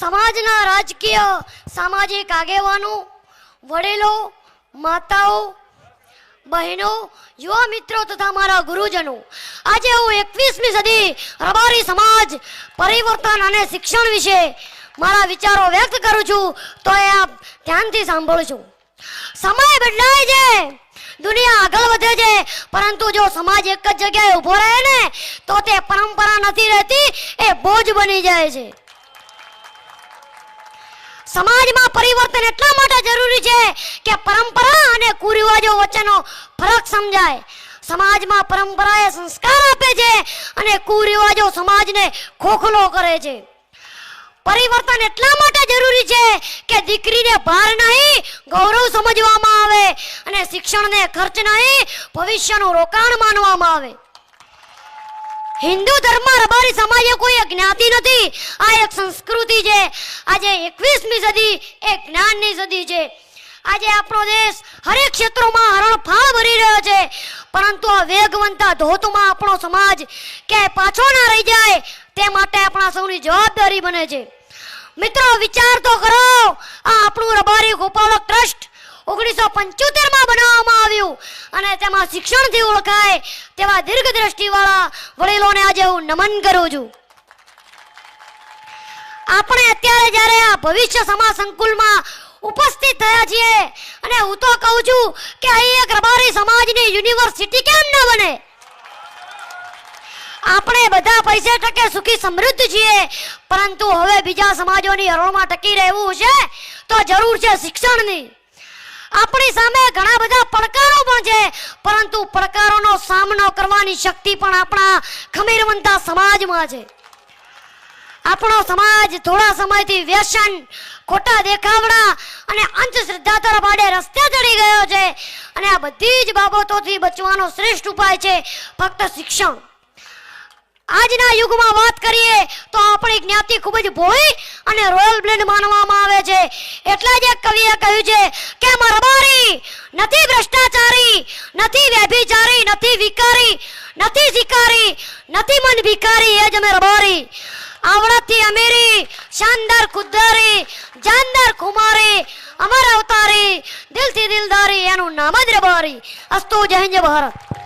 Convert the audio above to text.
સમાજના રાજકીય, સામાજિક આગેવાનો, વડીલો, માતાઓ, બહેનો, યુવા મિત્રો તથા મારા ગુરુજનો, આજે હું એકવીસમી સદી રબારી સમાજ પરિવર્તન અને શિક્ષણ વિશે મારા વિચારો વ્યક્ત કરું છું, તો એ આપ ધ્યાનથી સાંભળજો. સમય બદલાય છે, દુનિયા આગળ વધે છે, પરંતુ જો સમાજ એક જ જગ્યાએ ઊભો રહે ને, તો તે પરંપરા નથી રહેતી, એ બોજ બની જાય છે. સમાજમાં પરિવર્તન એટલા માટે જરૂરી છે કે પરંપરા અને કુરિવાજો વચ્ચેનો ફરક સમજાય. સમાજમાં પરંપરા એ સંસ્કાર આપે છે અને કુરિવાજો સમાજને ખોખલો કરે છે. પરિવર્તન એટલા માટે જરૂરી છે કે દીકરીને ભાર નહીં, ગૌરવ સમજવામાં આવે અને શિક્ષણને ખર્ચ નહીં, ભવિષ્યનું રોકાણ માનવામાં આવે. હિન્દુ ધર્મ રબારી સમાજે કોઈ જ્ઞાતિ નથી. આ એક સંસ્કૃતિ છે. આજે એકવીસમી સદી એ જ્ઞાનની સદી છે. આજે આપણો દેશ હરેક ક્ષેત્રોમાં હરણફાળ ભરી રહ્યો છે. પરંતુ આ વેગવંતા ધોતમાં આપણો સમાજ કે પાછો ના રહી જાય તે માટે આપણા સૌની જવાબદારી બને છે. મિત્રો, વિચાર તો કરો. આ આપણું રબારી ગોપાલક ટ્રસ્ટ ઓગણીસો પંચોતેરમાં બનાવવામાં આવ્યું. અને તેમાં શિક્ષણથી ઓળખાય તેવા દીર્ઘ દ્રષ્ટિવાળા વડીલોને આજે હું નમન કરું છું. આપણે અત્યારે જ્યારે આ ભવિષ્ય સમાજ સંકુલમાં ઉપસ્થિત થયા છીએ, અને હું તો કહું છું કે અહીં એક રબારી સમાજની યુનિવર્સિટી કેમ ન બને? આપણે બધા પૈસે ટકે સુખી સમૃદ્ધ છીએ, પરંતુ હવે બીજા સમાજોની હરોળમાં ટકી રહેવું છે તો જરૂર છે શિક્ષણની. આપણી સામે ઘણા બધા પડકારો પણ છે. પરંતુ પડકારોનો સામનો કરવાની શક્તિ પણ આપણા ખમીરવંતા સમાજમાં છે. આપણો સમાજ થોડા સમયથી વ્યસન, ખોટા દેખાવડા અને અંધશ્રદ્ધા તરફ આડે રસ્તે ચડી ગયો છે. અને આ બધી જ બાબતોથી બચવાનો શ્રેષ્ઠ ઉપાય છે ફક્ત શિક્ષણ. આજના યુગમાં વાત કરીએ તો આપણી જ્ઞાતિ ખૂબ જ ભોળી અને રોયલ બ્લેન્ડ માનવામાં આવે છે. એટલા જ કવિએ કહ્યું છે કે મરબારી નથી ભ્રષ્ટાચારી, નથી વ્યભિચારી, નથી વિકારી, નથી શિકારી, નથી મન ભિકારી એ જ રબારી આવડતથી અમીરી, શાનદાર ખુદદારી, જાનદાર ખુમારી, અમર અવતારી, દિલથી દિલદારી, એનું નામ જ રબારી. અસ્તુ જય ભારત.